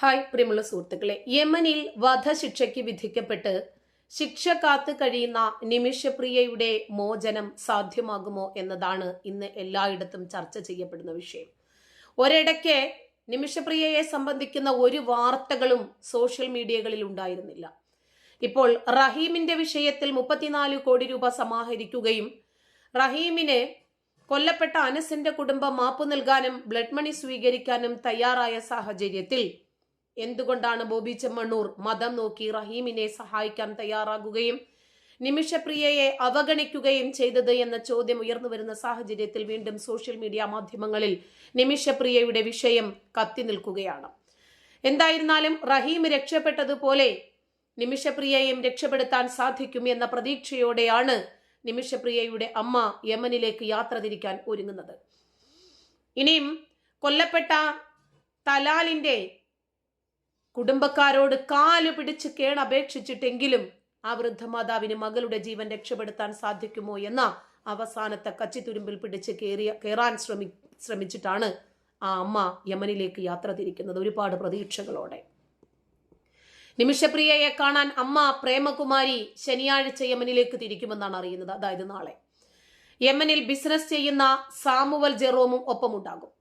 Hi പ്രിയമുള്ള സുഹൃത്തുക്കളെ. യമനിൽ വധശിക്ഷയ്ക്ക് വിധിക്കപ്പെട്ട് ശിക്ഷ കാത്തു കഴിയുന്ന നിമിഷപ്രിയയുടെ മോചനം സാധ്യമാകുമോ എന്നതാണ് ഇന്ന് എല്ലായിടത്തും ചർച്ച ചെയ്യപ്പെടുന്ന വിഷയം. ഒരിടയ്ക്ക് നിമിഷപ്രിയയെ സംബന്ധിക്കുന്ന ഒരു വാർത്തകളും സോഷ്യൽ മീഡിയകളിൽ ഉണ്ടായിരുന്നില്ല. ഇപ്പോൾ റഹീമിന്റെ വിഷയത്തിൽ മുപ്പത്തിനാല് കോടി രൂപ സമാഹരിക്കുകയും റഹീമിന് കൊല്ലപ്പെട്ട അനസിന്റെ കുടുംബം മാപ്പ് നൽകാനും ബ്ലഡ് മണി സ്വീകരിക്കാനും തയ്യാറായ സാഹചര്യത്തിൽ എന്തുകൊണ്ടാണ് ബോബി ചെമ്മണ്ണൂർ മതം നോക്കി റഹീമിനെ സഹായിക്കാൻ തയ്യാറാകുകയും നിമിഷപ്രിയയെ അവഗണിക്കുകയും ചെയ്തത് എന്ന ചോദ്യം ഉയർന്നു വരുന്ന സാഹചര്യത്തിൽ വീണ്ടും സോഷ്യൽ മീഡിയ മാധ്യമങ്ങളിൽ നിമിഷപ്രിയയുടെ വിഷയം കത്തി നിൽക്കുകയാണ്. എന്തായിരുന്നാലും റഹീം രക്ഷപ്പെട്ടതുപോലെ നിമിഷപ്രിയയും രക്ഷപ്പെടുത്താൻ സാധിക്കും എന്ന പ്രതീക്ഷയോടെയാണ് നിമിഷപ്രിയയുടെ അമ്മ യമനിലേക്ക് യാത്ര തിരിക്കാൻ ഒരുങ്ങുന്നത്. ഇനിയും കൊല്ലപ്പെട്ട തലാലിന്റെ കുടുംബക്കാരോട് കാലു പിടിച്ച് കേണപേക്ഷിച്ചിട്ടെങ്കിലും ആ വൃദ്ധമാതാവിന് മകളുടെ ജീവൻ രക്ഷപ്പെടുത്താൻ സാധിക്കുമോ എന്ന അവസാനത്തെ കച്ചിത്തുരുമ്പിൽ പിടിച്ച് കയറിയ കയറാൻ ശ്രമി ശ്രമിച്ചിട്ടാണ് ആ അമ്മ യമനിലേക്ക് യാത്ര തിരിക്കുന്നത്. ഒരുപാട് പ്രതീക്ഷകളോടെ. നിമിഷപ്രിയയെ കാണാൻ അമ്മ പ്രേമകുമാരി ശനിയാഴ്ച യമനിലേക്ക് തിരിക്കുമെന്നാണ് അറിയുന്നത്. അതായത് നാളെ. യമനിൽ ബിസിനസ് ചെയ്യുന്ന സാമുവൽ ജെറോമും ഒപ്പമുണ്ടാകും.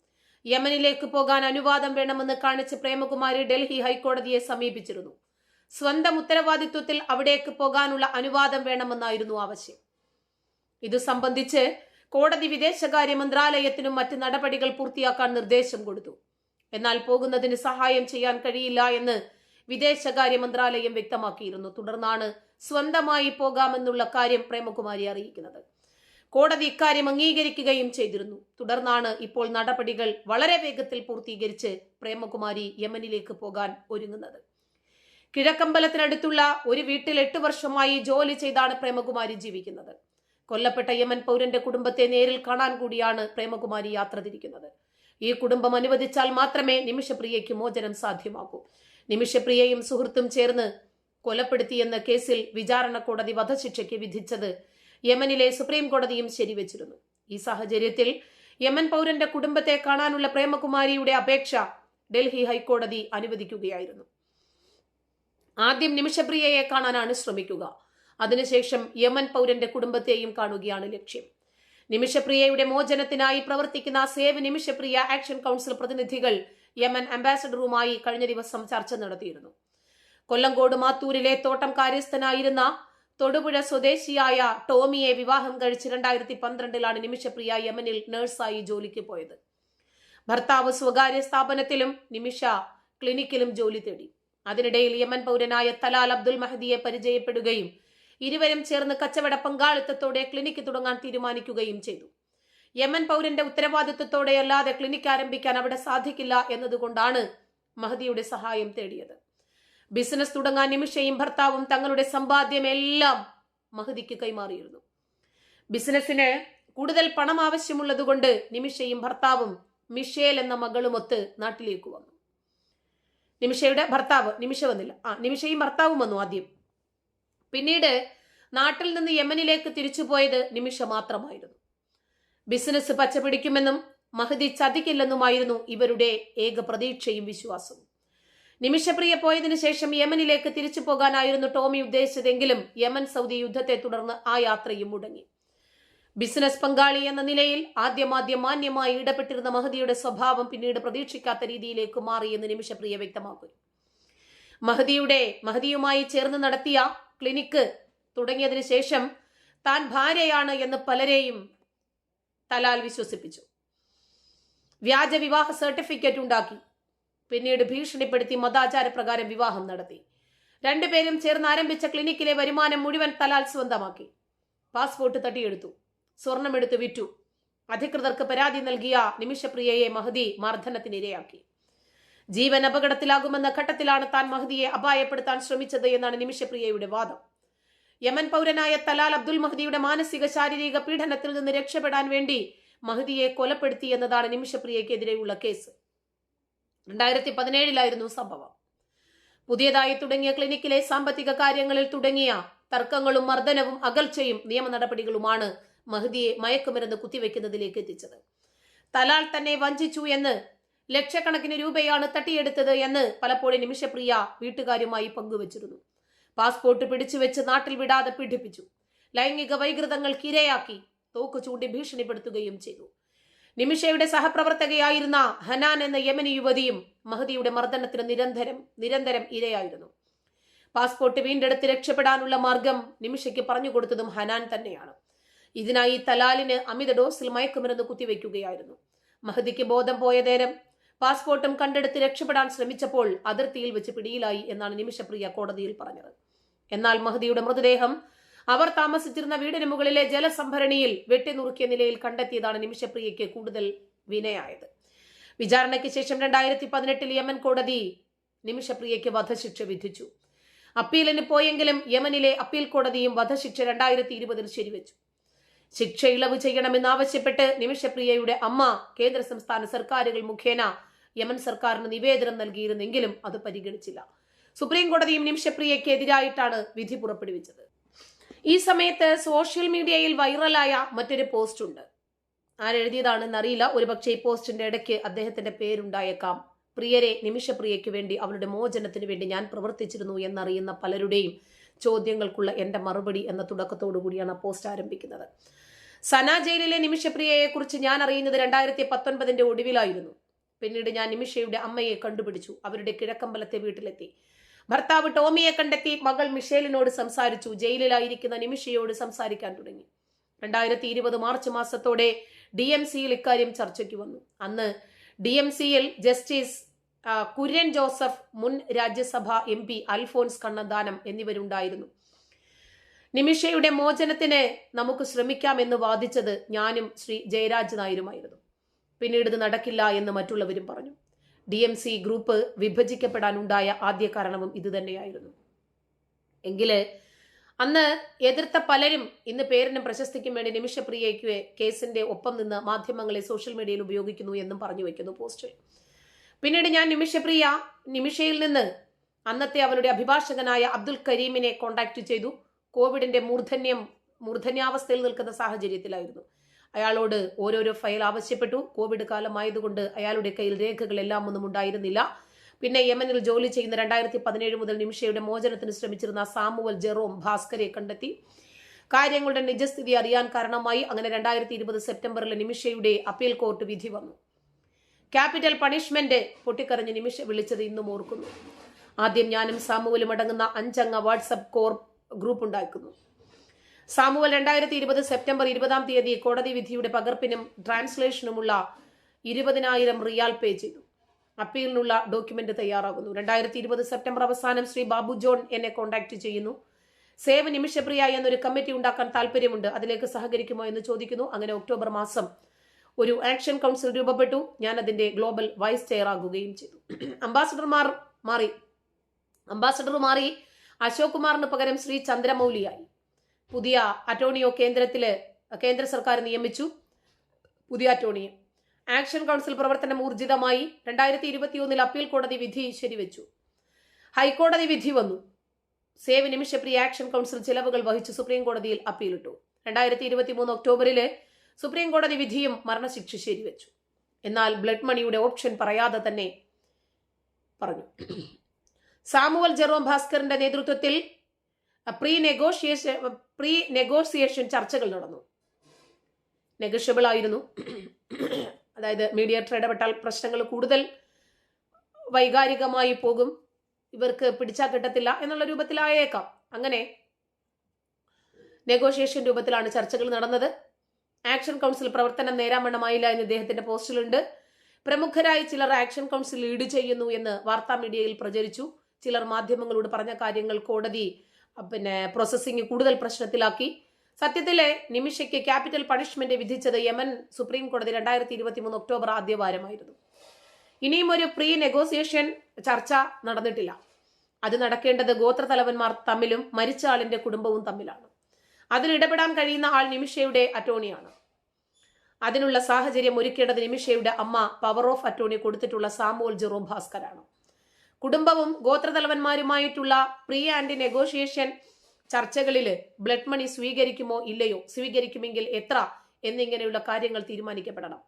യമനിലേക്ക് പോകാൻ അനുവാദം വേണമെന്ന് കാണിച്ച് പ്രേമകുമാരി ഡൽഹി ഹൈക്കോടതിയെ സമീപിച്ചിരുന്നു. സ്വന്തം ഉത്തരവാദിത്വത്തിൽ അവിടേക്ക് പോകാനുള്ള അനുവാദം വേണമെന്നായിരുന്നു ആവശ്യം. ഇത് സംബന്ധിച്ച് കോടതി വിദേശകാര്യ മന്ത്രാലയത്തിനും മറ്റ് നടപടികൾ പൂർത്തിയാക്കാൻ നിർദ്ദേശം കൊടുത്തു. എന്നാൽ പോകുന്നതിന് സഹായം ചെയ്യാൻ കഴിയില്ല എന്ന് വിദേശകാര്യ മന്ത്രാലയം വ്യക്തമാക്കിയിരുന്നു. തുടർന്നാണ് സ്വന്തമായി പോകാമെന്നുള്ള കാര്യം പ്രേമകുമാരി അറിയിക്കുന്നത്. കോടതി ഇക്കാര്യം അംഗീകരിക്കുകയും ചെയ്തിരുന്നു. തുടർന്നാണ് ഇപ്പോൾ നടപടികൾ വളരെ വേഗത്തിൽ പൂർത്തീകരിച്ച് പ്രേമകുമാരി യമനിലേക്ക് പോകാൻ ഒരുങ്ങുന്നത്. കിഴക്കമ്പലത്തിനടുത്തുള്ള ഒരു വീട്ടിൽ എട്ട് വർഷമായി ജോലി ചെയ്താണ് പ്രേമകുമാരി ജീവിക്കുന്നത്. കൊല്ലപ്പെട്ട യമൻ പൗരന്റെ കുടുംബത്തെ നേരിൽ കാണാൻ കൂടിയാണ് പ്രേമകുമാരി യാത്ര തിരിക്കുന്നത്. ഈ കുടുംബം അനുവദിച്ചാൽ മാത്രമേ നിമിഷപ്രിയയ്ക്ക് മോചനം സാധ്യമാകൂ. നിമിഷപ്രിയയും സുഹൃത്തും ചേർന്ന് കൊലപ്പെടുത്തിയെന്ന കേസിൽ വിചാരണ കോടതി വധശിക്ഷയ്ക്ക് വിധിച്ചത് യമനിലെ സുപ്രീം കോടതിയും ശരിവച്ചിരുന്നു. ഈ സാഹചര്യത്തിൽ യമൻ പൗരന്റെ കുടുംബത്തെ കാണാനുള്ള പ്രേമകുമാരിയുടെ അപേക്ഷ ഡൽഹി ഹൈക്കോടതി അനുവദിക്കുകയായിരുന്നു. ആദ്യം നിമിഷപ്രിയയെ കാണാനാണ് ശ്രമിക്കുക. അതിനുശേഷം യമൻ പൗരന്റെ കുടുംബത്തെയും കാണുകയാണ് ലക്ഷ്യം. നിമിഷപ്രിയയുടെ മോചനത്തിനായി പ്രവർത്തിക്കുന്ന സേവ് നിമിഷപ്രിയ ആക്ഷൻ കൗൺസിൽ പ്രതിനിധികൾ യമൻ അംബാസഡറുമായി കഴിഞ്ഞ ദിവസം ചർച്ച നടത്തിയിരുന്നു. കൊല്ലങ്കോട് മാത്തൂരിലെ തോട്ടം കാര്യസ്ഥനായിരുന്ന തൊടുപുഴ സ്വദേശിയായ ടോമിയെ വിവാഹം കഴിച്ച് രണ്ടായിരത്തി പന്ത്രണ്ടിലാണ് നിമിഷപ്രിയ യമനിൽ നഴ്സായി ജോലിക്ക് പോയത്. ഭർത്താവ് സ്വകാര്യ സ്ഥാപനത്തിലും നിമിഷ ക്ലിനിക്കിലും ജോലി തേടി. അതിനിടയിൽ യമൻ പൗരനായ തലാൽ അബ്ദുൽ മഹദിയെ പരിചയപ്പെടുകയും ഇരുവരും ചേർന്ന് കച്ചവട പങ്കാളിത്തത്തോടെ ക്ലിനിക്ക് തുടങ്ങാൻ തീരുമാനിക്കുകയും ചെയ്തു. യമൻ പൗരന്റെ ഉത്തരവാദിത്വത്തോടെയല്ലാതെ ക്ലിനിക്ക് ആരംഭിക്കാൻ അവിടെ സാധിക്കില്ല എന്നതുകൊണ്ടാണ് മഹദിയുടെ സഹായം തേടിയത്. ബിസിനസ് തുടങ്ങാൻ നിമിഷയും ഭർത്താവും തങ്ങളുടെ സമ്പാദ്യമെല്ലാം മഹദിക്ക് കൈമാറിയിരുന്നു. ബിസിനസ്സിന് കൂടുതൽ പണം ആവശ്യമുള്ളതുകൊണ്ട് നിമിഷയും ഭർത്താവും മിഷേൽ എന്ന മകളുമൊത്ത് നാട്ടിലേക്ക് വന്നു. നിമിഷയുടെ ഭർത്താവ് നിമിഷ വന്നില്ല. ആ നിമിഷയും ഭർത്താവും വന്നു ആദ്യം. പിന്നീട് നാട്ടിൽ നിന്ന് യമനിലേക്ക് തിരിച്ചുപോയത് നിമിഷ മാത്രമായിരുന്നു. ബിസിനസ് പച്ചപിടിക്കുമെന്നും മഹദി ചതിക്കില്ലെന്നുമായിരുന്നു ഇവരുടെ ഏക പ്രതീക്ഷയും വിശ്വാസവും. നിമിഷപ്രിയ പോയതിനു ശേഷം യമനിലേക്ക് തിരിച്ചു പോകാനായിരുന്നു ടോമി ഉദ്ദേശിച്ചതെങ്കിലും യമൻ സൗദി യുദ്ധത്തെ തുടർന്ന് ആ യാത്രയും മുടങ്ങി. ബിസിനസ് പങ്കാളി എന്ന നിലയിൽ ആദ്യമാദ്യം മാന്യമായി ഇടപെട്ടിരുന്ന മഹദിയുടെ സ്വഭാവം പിന്നീട് പ്രതീക്ഷിക്കാത്ത രീതിയിലേക്ക് മാറിയെന്ന് നിമിഷപ്രിയ വ്യക്തമാക്കുന്നു മഹദിയുടെ മഹദിയുമായി ചേർന്ന് നടത്തിയ ക്ലിനിക്ക് തുടങ്ങിയതിനു ശേഷം താൻ ഭാര്യയാണ് എന്ന് പലരെയും തലാൽ വിശ്വസിപ്പിച്ചു. വ്യാജ വിവാഹ സർട്ടിഫിക്കറ്റ് ഉണ്ടാക്കി. പിന്നീട് ഭീഷണിപ്പെടുത്തി മതാചാരപ്രകാരം വിവാഹം നടത്തി. രണ്ടുപേരും ചേർന്ന് ആരംഭിച്ച ക്ലിനിക്കിലെ വരുമാനം മുഴുവൻ തലാൽ സ്വന്തമാക്കി. പാസ്പോർട്ട് തട്ടിയെടുത്തു. സ്വർണമെടുത്ത് വിറ്റു. അധികൃതർക്ക് പരാതി നൽകിയ നിമിഷപ്രിയയെ മഹദി മർദ്ദനത്തിനിരയാക്കി. ജീവൻ അപകടത്തിലാകുമെന്ന ഘട്ടത്തിലാണ് താൻ മഹദിയെ അപായപ്പെടുത്താൻ ശ്രമിച്ചത് എന്നാണ് നിമിഷപ്രിയയുടെ വാദം. യമൻ പൗരനായ തലാൽ അബ്ദുൽ മഹദിയുടെ മാനസിക ശാരീരിക പീഡനത്തിൽ നിന്ന് രക്ഷപ്പെടാൻ വേണ്ടി മഹദിയെ കൊലപ്പെടുത്തി എന്നതാണ് നിമിഷപ്രിയക്കെതിരെയുള്ള കേസ്. രണ്ടായിരത്തി പതിനേഴിലായിരുന്നു സംഭവം. പുതിയതായി തുടങ്ങിയ ക്ലിനിക്കിലെ സാമ്പത്തിക കാര്യങ്ങളിൽ തുടങ്ങിയ തർക്കങ്ങളും മർദ്ദനവും അകൽച്ചയും നിയമ നടപടികളുമാണ് മഹദിയെ മയക്കുമരുന്ന് കുത്തിവെക്കുന്നതിലേക്ക് എത്തിച്ചത്. തലാൽ തന്നെ വഞ്ചിച്ചു എന്ന് ലക്ഷക്കണക്കിന് രൂപയാണ് തട്ടിയെടുത്തത് എന്ന് പലപ്പോഴും നിമിഷപ്രിയ വീട്ടുകാരുമായി പങ്കുവച്ചിരുന്നു. പാസ്പോർട്ട് പിടിച്ചുവെച്ച് നാട്ടിൽ വിടാതെ പീഡിപ്പിച്ചു. ലൈംഗിക വൈകൃതങ്ങൾക്ക് ഇരയാക്കി തോക്ക് ചൂണ്ടി ഭീഷണിപ്പെടുത്തുകയും ചെയ്തു. നിമിഷയുടെ സഹപ്രവർത്തകയായിരുന്ന ഹനാൻ എന്ന യമനി യുവതിയും മഹദിയുടെ മർദ്ദനത്തിന് നിരന്തരം നിരന്തരം ഇരയായിരുന്നു. പാസ്പോർട്ട് വീണ്ടെടുത്ത് രക്ഷപ്പെടാനുള്ള മാർഗം നിമിഷയ്ക്ക് പറഞ്ഞു കൊടുത്തതും ഹനാൻ തന്നെയാണ്. ഇതിനായി തലാലിന് അമിത ഡോസിൽ മയക്കുമരുന്ന് കുത്തിവെക്കുകയായിരുന്നു. മഹദിക്ക് ബോധം പോയ നേരം പാസ്പോർട്ടും കണ്ടെടുത്ത് രക്ഷപ്പെടാൻ ശ്രമിച്ചപ്പോൾ അതിർത്തിയിൽ വെച്ച് പിടിയിലായി എന്നാണ് നിമിഷപ്രിയ കോടതിയിൽ പറഞ്ഞത്. എന്നാൽ മഹദിയുടെ മൃതദേഹം അവർ താമസിച്ചിരുന്ന വീടിന് മുകളിലെ ജലസംഭരണിയിൽ വെട്ടിനുറുക്കിയ നിലയിൽ കണ്ടെത്തിയതാണ് നിമിഷപ്രിയയ്ക്ക് കൂടുതൽ വിനയായത്. വിചാരണയ്ക്ക് ശേഷം രണ്ടായിരത്തി പതിനെട്ടിൽ യമൻ കോടതി നിമിഷപ്രിയയ്ക്ക് വധശിക്ഷ വിധിച്ചു. അപ്പീലിന് പോയെങ്കിലും യമനിലെ അപ്പീൽ കോടതിയും വധശിക്ഷ രണ്ടായിരത്തി ഇരുപതിൽ ശരിവെച്ചു. ശിക്ഷ ഇളവ് ചെയ്യണമെന്നാവശ്യപ്പെട്ട് നിമിഷപ്രിയയുടെ അമ്മ കേന്ദ്ര സംസ്ഥാന സർക്കാരുകൾ മുഖേന യമൻ സർക്കാരിന് നിവേദനം നൽകിയിരുന്നെങ്കിലും അത് പരിഗണിച്ചില്ല. സുപ്രീം കോടതിയും നിമിഷപ്രിയയ്ക്ക് എതിരായിട്ടാണ് വിധി പുറപ്പെടുവിച്ചത്. ഈ സമയത്ത് സോഷ്യൽ മീഡിയയിൽ വൈറലായ മറ്റൊരു പോസ്റ്റ് ഉണ്ട്. ആരെഴുതിയതാണെന്ന് അറിയില്ല ഒരുപക്ഷെ ഈ പോസ്റ്റിന്റെ ഇടയ്ക്ക് അദ്ദേഹത്തിന്റെ പേരുണ്ടായേക്കാം. പ്രിയരെ നിമിഷപ്രിയയ്ക്ക് വേണ്ടി അവരുടെ മോചനത്തിന് വേണ്ടി ഞാൻ പ്രവർത്തിച്ചിരുന്നു എന്നറിയുന്ന പലരുടെയും ചോദ്യങ്ങൾക്കുള്ള എന്റെ മറുപടി എന്ന തുടക്കത്തോടു കൂടിയാണ് ആ പോസ്റ്റ് ആരംഭിക്കുന്നത്. സന ജയിലിലെ നിമിഷപ്രിയയെ കുറിച്ച് ഞാൻ അറിയുന്നത് രണ്ടായിരത്തി പത്തൊൻപതിന്റെ ഒടുവിലായിരുന്നു. പിന്നീട് ഞാൻ നിമിഷയുടെ അമ്മയെ കണ്ടുപിടിച്ചു. അവരുടെ കിഴക്കമ്പലത്തെ വീട്ടിലെത്തി. ഭർത്താവ് ടോമിയെ കണ്ടെത്തി മകൾ മിഷേലിനോട് സംസാരിച്ചു. ജയിലിലായിരിക്കുന്ന നിമിഷയോട് സംസാരിക്കാൻ തുടങ്ങി. രണ്ടായിരത്തി ഇരുപത് മാർച്ച് മാസത്തോടെ ഡി എം സിയിൽ ഇക്കാര്യം ചർച്ചയ്ക്ക് വന്നു. അന്ന് ഡി എം സിയിൽ ജസ്റ്റിസ് കുര്യൻ ജോസഫ് മുൻ രാജ്യസഭ എം പി അൽഫോൻസ് കണ്ണന്താനം എന്നിവരുണ്ടായിരുന്നു. നിമിഷയുടെ മോചനത്തിന് നമുക്ക് ശ്രമിക്കാം എന്ന് വാദിച്ചത് ഞാനും ശ്രീ ജയരാജ് നായരുമായിരുന്നു. പിന്നീട് ഇത് നടക്കില്ല എന്ന് മറ്റുള്ളവരും പറഞ്ഞു. ഡി എം സി ഗ്രൂപ്പ് വിഭജിക്കപ്പെടാനുണ്ടായ ആദ്യ കാരണവും ഇതുതന്നെയായിരുന്നു എങ്കിൽ അന്ന് എതിർത്ത പലരും ഇന്ന് പേരിനും പ്രശസ്തിക്കും വേണ്ടി നിമിഷപ്രിയയ്ക്ക് കേസിന്റെ ഒപ്പം നിന്ന് മാധ്യമങ്ങളെ സോഷ്യൽ മീഡിയയിൽ ഉപയോഗിക്കുന്നു എന്നും പറഞ്ഞു വെക്കുന്നു പോസ്റ്റിൽ. പിന്നീട് ഞാൻ നിമിഷപ്രിയ നിമിഷയിൽ നിന്ന് അന്നത്തെ അവരുടെ അഭിഭാഷകനായ അബ്ദുൽ കരീമിനെ കോണ്ടാക്ട് ചെയ്തു. കോവിഡിന്റെ മൂർധന്യം മൂർധന്യാവസ്ഥയിൽ നിൽക്കുന്ന സാഹചര്യത്തിലായിരുന്നു. അയാളോട് ഓരോരോ ഫയൽ ആവശ്യപ്പെട്ടു. കോവിഡ് കാലമായതുകൊണ്ട് അയാളുടെ കയ്യിൽ രേഖകളെല്ലാം ഒന്നും ഉണ്ടായിരുന്നില്ല. പിന്നെ യമനിൽ ജോലി ചെയ്യുന്ന രണ്ടായിരത്തി പതിനേഴ് മുതൽ നിമിഷയുടെ മോചനത്തിന് ശ്രമിച്ചിരുന്ന സാമുവൽ ജെറോം ഭാസ്കരെ കണ്ടെത്തി. കാര്യങ്ങളുടെ നിജസ്ഥിതി അറിയാൻ കാരണമായി അങ്ങനെ രണ്ടായിരത്തി ഇരുപത് സെപ്റ്റംബറിൽ നിമിഷയുടെ അപ്പീൽ കോർട്ട് വിധി വന്നു. ക്യാപിറ്റൽ പണിഷ്മെന്റ് പൊട്ടിക്കറിഞ്ഞ് നിമിഷ വിളിച്ചത് ഇന്നും ഓർക്കുന്നു. ആദ്യം ഞാനും സാമുവലും അടങ്ങുന്ന അഞ്ചംഗ വാട്സപ്പ് കോർ ഗ്രൂപ്പ് ഉണ്ടാക്കുന്നു. സാമുവൽ രണ്ടായിരത്തി ഇരുപത് സെപ്റ്റംബർ ഇരുപതാം തീയതി കോടതി വിധിയുടെ പകർപ്പിനും ട്രാൻസ്ലേഷനുമുള്ള ഇരുപതിനായിരം റിയാൽ പേ ചെയ്തു. അപ്പീലിനുള്ള ഡോക്യുമെന്റ് തയ്യാറാകുന്നു. രണ്ടായിരത്തി ഇരുപത് സെപ്റ്റംബർ അവസാനം ശ്രീ ബാബു ജോൺ എന്നെ കോൺടാക്ട് ചെയ്യുന്നു. സേവ് നിമിഷപ്രിയ എന്നൊരു കമ്മിറ്റി ഉണ്ടാക്കാൻ താല്പര്യമുണ്ട് അതിലേക്ക് സഹകരിക്കുമോ എന്ന് ചോദിക്കുന്നു. അങ്ങനെ ഒക്ടോബർ മാസം ഒരു ആക്ഷൻ കൗൺസിൽ രൂപപ്പെട്ടു. ഞാൻ അതിന്റെ ഗ്ലോബൽ വൈസ് ചെയർ ആകുകയും ചെയ്തു. അംബാസഡർമാർ മാറി. അംബാസഡർ മാറി അശോക് കുമാറിന് പകരം ശ്രീ ചന്ദ്രമൗലിയായി. പുതിയ അറ്റോണിയോ കേന്ദ്രത്തിൽ കേന്ദ്ര സർക്കാർ നിയമിച്ചു പുതിയ അറ്റോണിയെ ആക്ഷൻ കൗൺസിൽ പ്രവർത്തനം ഊർജിതമായി രണ്ടായിരത്തി ഇരുപത്തിയൊന്നിൽ അപ്പീൽ കോടതി വിധി ശരിവെച്ചു. ഹൈക്കോടതി വിധി വന്നു. സേവ് നിമിഷപ്രിയ ആക്ഷൻ കൗൺസിൽ ചിലവുകൾ വഹിച്ച് സുപ്രീം കോടതിയിൽ അപ്പീലിട്ടു. രണ്ടായിരത്തി ഇരുപത്തി മൂന്ന് ഒക്ടോബറിലെ സുപ്രീം കോടതി വിധിയും മരണശിക്ഷ ശരിവെച്ചു. എന്നാൽ ബ്ലഡ് മണിയുടെ ഓപ്ഷൻ പറയാതെ തന്നെ പറഞ്ഞു. സാമുവൽ ജെറോം ഭാസ്കറിന്റെ നേതൃത്വത്തിൽ പ്രീ നെഗോഷിയേഷൻ പ്രീ നെഗോസിയേഷൻ ചർച്ചകൾ നടന്നു. നെഗഷ്യബിൾ ആയിരുന്നു. അതായത് മീഡിയേറ്റർ ഇടപെട്ടാൽ പ്രശ്നങ്ങൾ കൂടുതൽ വൈകാരികമായി പോകും. ഇവർക്ക് പിടിച്ചാൽ കിട്ടത്തില്ല എന്നുള്ള രൂപത്തിലായേക്കാം. അങ്ങനെ നെഗോഷിയേഷൻ രൂപത്തിലാണ് ചർച്ചകൾ നടന്നത്. ആക്ഷൻ കൗൺസിൽ പ്രവർത്തനം നേരാമണ്ണമായില്ല എന്ന് ഇദ്ദേഹത്തിന്റെ പോസ്റ്റിലുണ്ട്. പ്രമുഖരായ ചിലർ ആക്ഷൻ കൗൺസിൽ ലീഡ് ചെയ്യുന്നു എന്ന് വാർത്താ മീഡിയയിൽ പ്രചരിച്ചു. ചിലർ മാധ്യമങ്ങളോട് പറഞ്ഞ കാര്യങ്ങൾ കോടതി പിന്നെ പ്രോസസ്സിംഗ് കൂടുതൽ പ്രശ്നത്തിലാക്കി. സത്യത്തിലെ നിമിഷയ്ക്ക് ക്യാപിറ്റൽ പണിഷ്മെന്റ് വിധിച്ചത് യമൻ സുപ്രീം കോടതി രണ്ടായിരത്തി ഇരുപത്തി മൂന്ന് ഒക്ടോബർ ആദ്യവാരമായിരുന്നു. ഇനിയും ഒരു പ്രീ നെഗോസിയേഷൻ ചർച്ച നടന്നിട്ടില്ല. അത് നടക്കേണ്ടത് ഗോത്രതലവന്മാർ തമ്മിലും മരിച്ച ആളിന്റെ കുടുംബവും തമ്മിലാണ്. അതിൽ ഇടപെടാൻ കഴിയുന്ന ആൾ നിമിഷയുടെ അറ്റോണിയാണ്. അതിനുള്ള സാഹചര്യം ഒരുക്കേണ്ടത് നിമിഷയുടെ അമ്മ പവർ ഓഫ് അറ്റോണി കൊടുത്തിട്ടുള്ള സാമുവൽ ജെറോം ഭാസ്കറാണ് കുടുംബവും ഗോത്രതലവന്മാരുമായിട്ടുള്ള പ്രീ ആൻഡ് നെഗോഷിയേഷൻ ചർച്ചകളിൽ ബ്ലഡ് മണി സ്വീകരിക്കുമോ ഇല്ലയോ? സ്വീകരിക്കുമെങ്കിൽ എത്ര? എന്നിങ്ങനെയുള്ള കാര്യങ്ങൾ തീരുമാനിക്കപ്പെടണം.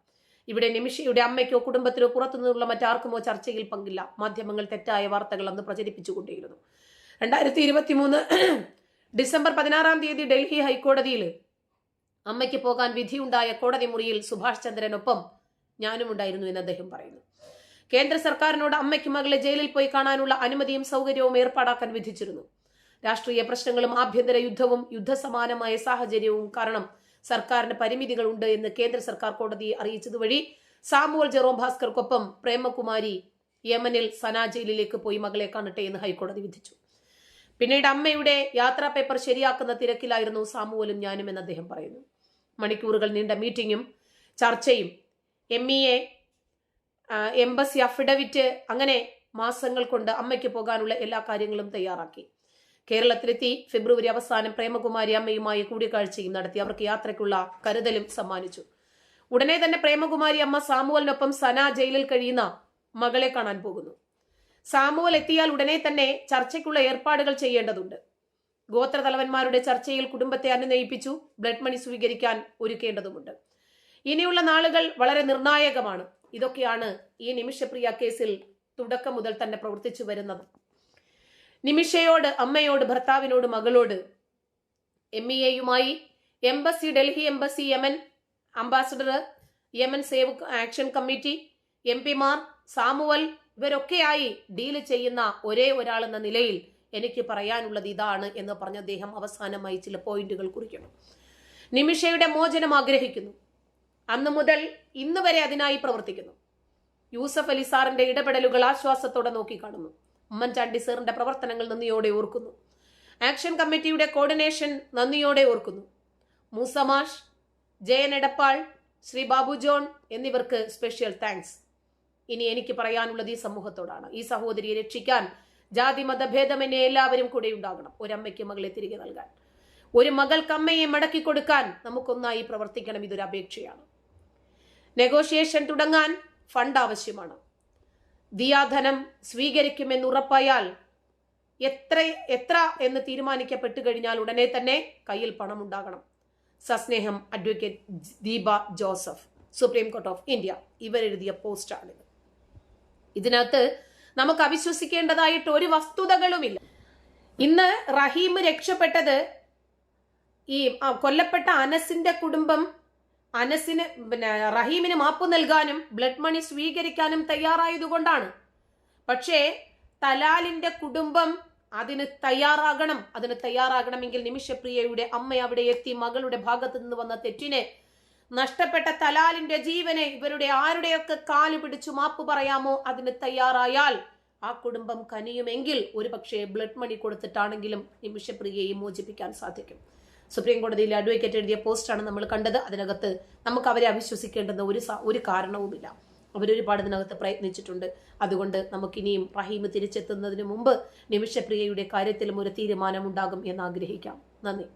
ഇവിടെ നിമിഷയുടെ അമ്മയ്ക്കോ കുടുംബത്തിനോ പുറത്തുനിന്നുള്ള മറ്റാർക്കുമോ ചർച്ചയിൽ പങ്കില്ല. മാധ്യമങ്ങൾ തെറ്റായ വാർത്തകൾ അന്ന് പ്രചരിപ്പിച്ചുകൊണ്ടേയിരുന്നു രണ്ടായിരത്തി ഇരുപത്തി മൂന്ന് ഡിസംബർ പതിനാറാം തീയതി ഡൽഹി ഹൈക്കോടതിയിൽ അമ്മയ്ക്ക് പോകാൻ വിധിയുണ്ടായ കോടതി മുറിയിൽ സുഭാഷ് ചന്ദ്രനൊപ്പം ഞാനും ഉണ്ടായിരുന്നു എന്ന് അദ്ദേഹം പറയുന്നു. കേന്ദ്ര സർക്കാരിനോട് അമ്മയ്ക്ക് മകളെ ജയിലിൽ പോയി കാണാനുള്ള അനുമതിയും സൗകര്യവും ഏർപ്പാടാക്കാൻ വിധിച്ചിരുന്നു. രാഷ്ട്രീയ പ്രശ്നങ്ങളും ആഭ്യന്തര യുദ്ധവും യുദ്ധസമാനമായ സാഹചര്യവും കാരണം സർക്കാരിന് പരിമിതികളുണ്ട് എന്ന് കേന്ദ്ര സർക്കാർ കോടതിയെ അറിയിച്ചതുവഴി സാമുവൽ ജെറോം ഭാസ്കർക്കൊപ്പം പ്രേമകുമാരി യമനിൽ സനാ ജയിലിലേക്ക് പോയി മകളെ കാണട്ടെ എന്ന് ഹൈക്കോടതി വിധിച്ചു. പിന്നീട് അമ്മയുടെ യാത്രാ പേപ്പർ ശരിയാക്കുന്ന തിരക്കിലായിരുന്നു സാമുവലും ഞാനും എന്ന് അദ്ദേഹം പറയുന്നു. മണിക്കൂറുകൾ നീണ്ട മീറ്റിംഗും ചർച്ചയും M E A embassy affidavit അങ്ങനെ മാസങ്ങൾ കൊണ്ട് അമ്മയ്ക്ക് പോകാനുള്ള എല്ലാ കാര്യങ്ങളും തയ്യാറാക്കി. കേരളത്തിലെത്തി ഫെബ്രുവരി അവസാനം പ്രേമകുമാരി അമ്മയുമായി കൂടിക്കാഴ്ചയും നടത്തി. അവർക്ക് യാത്രയ്ക്കുള്ള കരുതലും സമ്മാനിച്ചു. ഉടനെ തന്നെ പ്രേമകുമാരി അമ്മ സാമുവലിനൊപ്പം സന ജയിലിൽ കഴിയുന്ന മകളെ കാണാൻ പോകുന്നു. സാമുവൽ എത്തിയാൽ ഉടനെ തന്നെ ചർച്ചയ്ക്കുള്ള ഏർപ്പാടുകൾ ചെയ്യേണ്ടതുണ്ട്. ഗോത്രതലവന്മാരുടെ ചർച്ചയിൽ കുടുംബത്തെ അനുനയിപ്പിച്ചു ബ്ലഡ് മണി സ്വീകരിക്കാൻ ഒരുക്കേണ്ടതുമുണ്ട്. ഇനിയുള്ള നാളുകൾ വളരെ നിർണായകമാണ്. ഇതൊക്കെയാണ് ഈ നിമിഷപ്രിയ കേസിൽ തുടക്കം മുതൽ തന്നെ പ്രവർത്തിച്ചു വരുന്നത്. നിമിഷയോട് അമ്മയോട് ഭർത്താവിനോട് മകളോട് എം ഇ എയുമായി embassy Delhi embassy Yemen ambassador Yemen save action committee M പിമാർ സാമുവൽ ഇവരൊക്കെയായി ഡീൽ ചെയ്യുന്ന ഒരേ ഒരാൾ എന്ന നിലയിൽ എനിക്ക് പറയാനുള്ളത് ഇതാണ് എന്ന് പറഞ്ഞ അദ്ദേഹം അവസാനമായി ചില പോയിന്റുകൾ കുറിക്കുന്നു. നിമിഷയുടെ മോചനം ആഗ്രഹിക്കുന്നു. അന്നു മുതൽ ഇന്ന് വരെ അതിനായി പ്രവർത്തിക്കുന്നു. യൂസഫ് അലി സാറിന്റെ ഇടപെടലുകൾ ആശ്വാസത്തോടെ നോക്കിക്കാണുന്നു. ഉമ്മൻചാണ്ടി സാറിന്റെ പ്രവർത്തനങ്ങൾ നന്ദിയോടെ ഓർക്കുന്നു. ആക്ഷൻ കമ്മിറ്റിയുടെ കോർഡിനേഷൻ നന്ദിയോടെ ഓർക്കുന്നു. മൂസമാഷ് ജയൻ എടപ്പാൾ ശ്രീ ബാബു ജോൺ എന്നിവർക്ക് സ്പെഷ്യൽ താങ്ക്സ്. ഇനി എനിക്ക് പറയാനുള്ളത് ഈ സമൂഹത്തോടാണ്. ഈ സഹോദരിയെ രക്ഷിക്കാൻ ജാതി മതഭേദമെന്നെ എല്ലാവരും കൂടെ ഉണ്ടാകണം. ഒരമ്മയ്ക്ക് മകളെ തിരികെ നൽകാൻ. ഒരു മകൾക്ക് അമ്മയെ മടക്കി കൊടുക്കാൻ നമുക്കൊന്നായി പ്രവർത്തിക്കണം. ഇതൊരു അപേക്ഷയാണ്. നെഗോഷിയേഷൻ തുടങ്ങാൻ ഫണ്ട് ആവശ്യമാണ്. ദിയാധനം സ്വീകരിക്കുമെന്ന് ഉറപ്പായാൽ എത്ര എത്ര എന്ന് തീരുമാനിക്കപ്പെട്ടു കഴിഞ്ഞാൽ ഉടനെ തന്നെ കയ്യിൽ പണം ഉണ്ടാകണം സസ്നേഹം advocate Deepa Joseph supreme court of India ഇവരെഴുതിയ പോസ്റ്റാണിത്. ഇതിനകത്ത് നമുക്ക് അവിശ്വസിക്കേണ്ടതായിട്ട് ഒരു വസ്തുതകളുമില്ല. ഇന്ന് റഹീം രക്ഷപ്പെട്ടത് ഈ കൊല്ലപ്പെട്ട അനസിന്റെ കുടുംബം അനസിന് പിന്നെ റഹീമിന് മാപ്പ് നൽകാനും ബ്ലഡ് മണി സ്വീകരിക്കാനും തയ്യാറായതുകൊണ്ടാണ്. പക്ഷേ തലാലിന്റെ കുടുംബം അതിന് തയ്യാറാകണം. അതിന് തയ്യാറാകണമെങ്കിൽ നിമിഷപ്രിയയുടെ അമ്മ അവിടെ എത്തി മകളുടെ ഭാഗത്ത് നിന്ന് വന്ന തെറ്റിനെ നഷ്ടപ്പെട്ട തലാലിന്റെ ജീവനെ ഇവരുടെ ആരുടെയൊക്കെ കാൽ പിടിച്ചു മാപ്പ് പറയാമോ? അതിന് തയ്യാറായാൽ ആ കുടുംബം കനിയുമെങ്കിൽ ഒരുപക്ഷെ ബ്ലഡ് മണി കൊടുത്തിട്ടാണെങ്കിലും നിമിഷപ്രിയയെ മോചിപ്പിക്കാൻ സാധിക്കും. സുപ്രീം കോടതിയിലെ അഡ്വക്കേറ്റ് എഴുതിയ പോസ്റ്റാണ് നമ്മൾ കണ്ടത്. അതിനകത്ത് നമുക്ക് അവരെ അവിശ്വസിക്കേണ്ടുന്ന ഒരു ഒരു കാരണവുമില്ല. അവരൊരുപാട് ഇതിനകത്ത് പ്രയത്നിച്ചിട്ടുണ്ട്. അതുകൊണ്ട് നമുക്കിനിയും റഹീം തിരിച്ചെത്തുന്നതിന് മുമ്പ് നിമിഷപ്രിയയുടെ കാര്യത്തിലും ഒരു തീരുമാനമുണ്ടാകും എന്ന് ആഗ്രഹിക്കാം. നന്ദി.